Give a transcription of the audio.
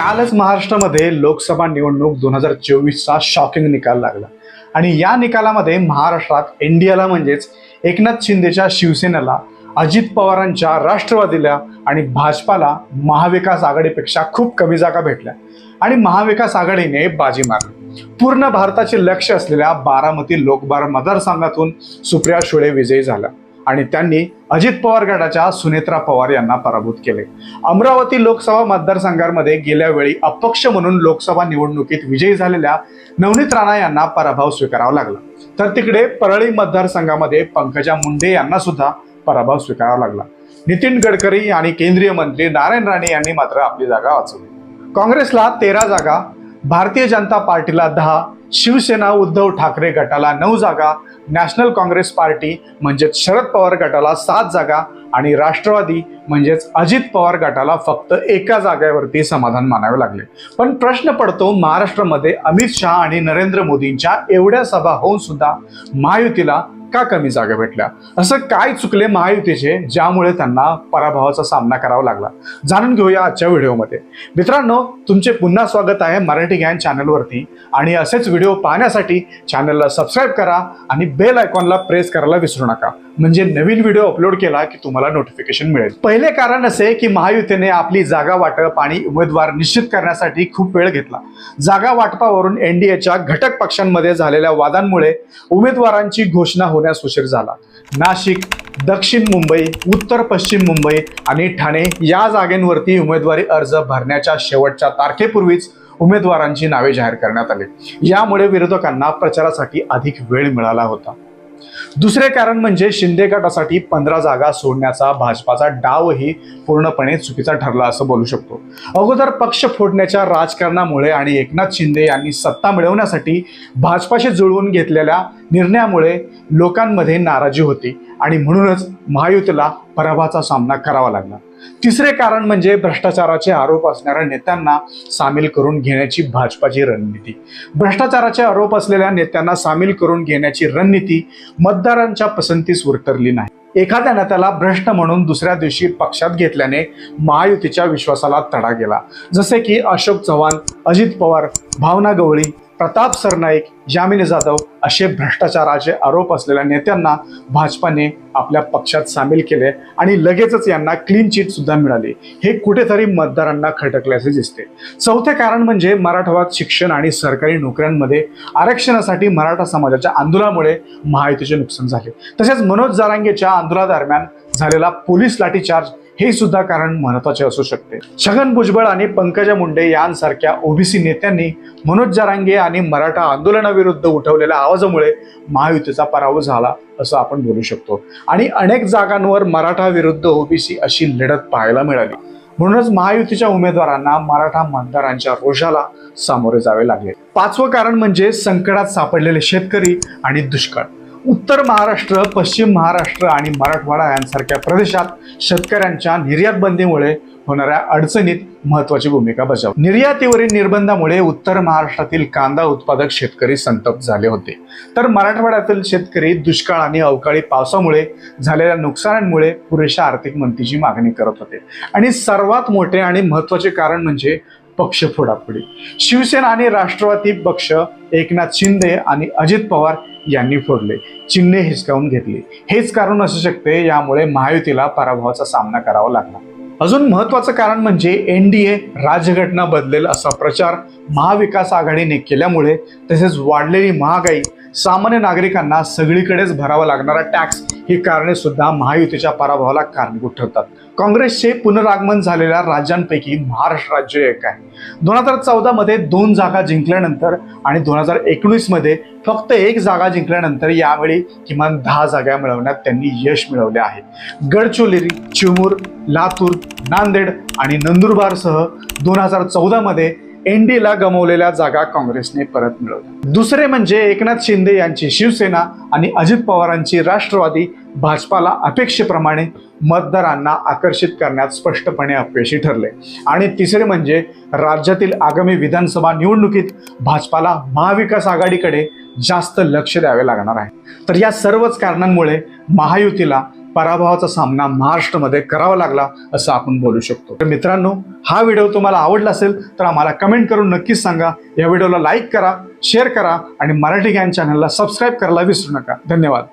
कालच महाराष्ट्रामध्ये लोकसभा निवडणूक दोन हजार चोवीसचा शॉकिंग निकाल लागला. आणि या निकालामध्ये महाराष्ट्रात एनडीएला म्हणजेच एकनाथ शिंदेच्या शिवसेनेला अजित पवारांच्या राष्ट्रवादीला आणि भाजपाला महाविकास आघाडीपेक्षा खूप कमी जागा भेटल्या. आणि महाविकास आघाडीने बाजी मारली. पूर्ण भारताचे लक्ष असलेल्या बारामती लोकबार मतदारसंघातून सुप्रिया सुळे विजयी झाल्या. आणि त्यांनी अजित पवार गटाच्या सुनेत्रा पवार यांना पराभूत केले. अमरावती लोकसभा मतदारसंघामध्ये गेल्या वेळी अपक्ष म्हणून लोकसभा निवडणुकीत विजयी झालेल्या नवनीत राणा यांना पराभव स्वीकारावा लागला. तर तिकडे परळी मतदारसंघामध्ये पंकजा मुंडे यांना सुद्धा पराभव स्वीकारावा लागला. नितीन गडकरी आणि केंद्रीय मंत्री नारायण राणे यांनी मात्र आपली जागा वाचवली. काँग्रेसला तेरा जागा भारतीय जनता पार्टीला दहा शिवसेना उद्धव ठाकरे गटाला नऊ जागा नॅशनल काँग्रेस पार्टी म्हणजेच शरद पवार गटाला सात जागा आणि राष्ट्रवादी म्हणजेच अजित पवार गटाला फक्त एका जागेवरती समाधान मानावे लागले. पण प्रश्न पडतो महाराष्ट्रामध्ये अमित शहा आणि नरेंद्र मोदींच्या एवढ्या सभा होऊन सुद्धा महायुतीला का कमी जागा भेटल्या. असं काय चुकले महायुतीचे ज्यामुळे त्यांना पराभवाचा सामना करावा लागला? जाणून घेऊया आजच्या व्हिडिओमध्ये. मित्रांनो तुमचे पुन्हा स्वागत आहे मराठी गॅन चॅनलवरती. आणि असेच व्हिडिओ पाहण्यासाठी चॅनलला सबस्क्राईब करा आणि बेल आयकॉनला प्रेस करायला विसरू नका. म्हणजे नवीन व्हिडिओ अपलोड केला की तुम्हाला नोटिफिकेशन मिळेल. पहिले कारण असे की महायुतीने आपली जागा वाटप आणि उमेदवार निश्चित करण्यासाठी खूप वेळ घेतला. जागा वाटपावरून एनडीएच्या घटक पक्षांमध्ये झालेल्या वादांमुळे उमेदवारांची घोषणा होण्यास उशीर झाला. नाशिक दक्षिण मुंबई उत्तर पश्चिम मुंबई आणि ठाणे या जागेंवरती उमेदवारी अर्ज भरण्याच्या शेवटच्या तारखेपूर्वीच उमेदवारांची नावे जाहीर करण्यात आली. यामुळे विरोधकांना प्रचारासाठी अधिक वेळ मिळाला होता. दुसरे कारण म्हणजे शिंदे गटासाठी पंधरा जागा सोडण्याचा भाजपाचा डावही पूर्णपणे चुकीचा ठरला असं बोलू शकतो. अगोदर पक्ष फोडण्याच्या राजकारणामुळे आणि एकनाथ शिंदे यांनी सत्ता मिळवण्यासाठी भाजपाशी जुळवून घेतलेल्या निर्णयामुळे लोकांमध्ये नाराजी होती आणि म्हणूनच महायुतीला पराभवाचा सामना करावा लागला. तिसरे कारण म्हणजे भ्रष्टाचाराचे आरोप असणाऱ्या नेत्यांना सामील करून घेण्याची भाजपाची रणनीती. भ्रष्टाचाराचे आरोप असलेल्या नेत्यांना सामील करून घेण्याची रणनीती मतदारांच्या पसंतीस उरतरली नाही. एखाद्या नेत्याला भ्रष्ट म्हणून दुसऱ्या दिवशी पक्षात घेतल्याने महायुतीच्या विश्वासाला तडा गेला. जसे की अशोक चव्हाण अजित पवार भावना गवळी प्रताप सरनाईक यामिनी जाधव असे भ्रष्टाचाराचे आरोप असलेल्या नेत्यांना भाजपाने आपल्या पक्षात सामील केले आणि लगेचच यांना क्लीन चिट सुद्धा मिळाली. हे कुठेतरी मतदारांना खटकल्याचे दिसते. चौथे कारण म्हणजे मराठवाड्यात शिक्षण आणि सरकारी नोकऱ्यांमध्ये आरक्षणासाठी मराठा समाजाच्या आंदोलनामुळे महायुतीचे नुकसान झाले. तसेच मनोज जारांगेच्या आंदोलनादरम्यान झालेला पोलीस लाठीचार्ज हे सुद्धा कारण महत्त्वाचे असू शकते. छगन भुजबळ आणि पंकजा मुंडे यांसारख्या ओबीसी नेत्यांनी मनोज जारांगे आणि मराठा आंदोलनाविरुद्ध उठवलेल्या आवाजामुळे महायुतीचा पराभव झाला असं आपण बोलू शकतो. आणि अनेक जागांवर मराठा विरुद्ध ओबीसी अशी लढत पाहायला मिळाली. म्हणूनच महायुतीच्या उमेदवारांना मराठा मतदारांच्या रोषाला सामोरे जावे लागले. पाचवं कारण म्हणजे संकटात सापडलेले शेतकरी आणि दुष्काळ. उत्तर महाराष्ट्र पश्चिम महाराष्ट्र आणि मराठवाडा यांसारख्या प्रदेशात शेतकऱ्यांच्या निर्यात बंदीमुळे होणाऱ्या अडचणीत महत्वाची भूमिका बजाव निर्यातीवरील निर्बंधामुळे उत्तर महाराष्ट्रातील कांदा उत्पादक शेतकरी संतप्त झाले होते. तर मराठवाड्यातील शेतकरी दुष्काळ आणि अवकाळी पावसामुळे झालेल्या नुकसानांमुळे पुरेशा आर्थिक मंदीची मागणी करत होते. आणि सर्वात मोठे आणि महत्त्वाचे कारण म्हणजे पक्ष फोडाफोडी. शिवसेना आणि राष्ट्रवादी पक्ष एकनाथ शिंदे आणि अजित पवार यांनी फोडले. चिन्हे हिसकावून घेतली. हेच कारण असू शकते यामुळे महायुतीला पराभवाचा सामना करावा लागला अजून महत्वाचं कारण म्हणजे एन डी ए राज्यघटना बदलेल असा प्रचार महाविकास आघाडीने केल्यामुळे तसेच वाढलेली महागाई सामान्य नागरिकांना सगळीकडेच भरावा लागणारा टॅक्स ही कारणे सुद्धा महायुतीच्या पराभवाला कारणीभूत ठरतात. काँग्रेसचे पुनरागमन झालेल्या राज्यांपैकी महाराष्ट्र राज्य एक आहे. दोन हजार चौदा मध्ये दोन जागा जिंकल्यानंतर आणि दोन हजार एकोणीसमध्ये फक्त एक जागा जिंकल्यानंतर यावेळी किमान दहा जागा मिळवण्यात त्यांनी यश मिळवले आहे. गडचिरोली चिमूर लातूर नांदेड आणि नंदुरबारसह दोन हजार चौदामध्ये एनडीला गमावलेल्या जागा काँग्रेसने परत मिळवल्या. दुसरे म्हणजे एकनाथ शिंदे यांची शिवसेना आणि अजित पवारांची राष्ट्रवादी भाजपाला अपेक्षेप्रमाणे मतदारांना आकर्षित करण्यात स्पष्टपणे अपयशी ठरले. आणि तिसरे म्हणजे राज्यातील आगामी विधानसभा निवडणुकीत भाजपाला महाविकास आघाडीकडे जास्त लक्ष द्यावे लागणार आहे. तर या सर्वच कारणांमुळे महायुतीला पराभवाचा सामना महाराष्ट्रामध्ये करावा लागला असं आपण बोलू शकतो. तर मित्रांनो हा व्हिडिओ तुम्हाला आवडला असेल तर आम्हाला कमेंट करून नक्कीच सांगा. या व्हिडिओला लाईक करा शेअर करा आणि मराठी ज्ञान चॅनलला सबस्क्राईब करायला विसरू नका. धन्यवाद.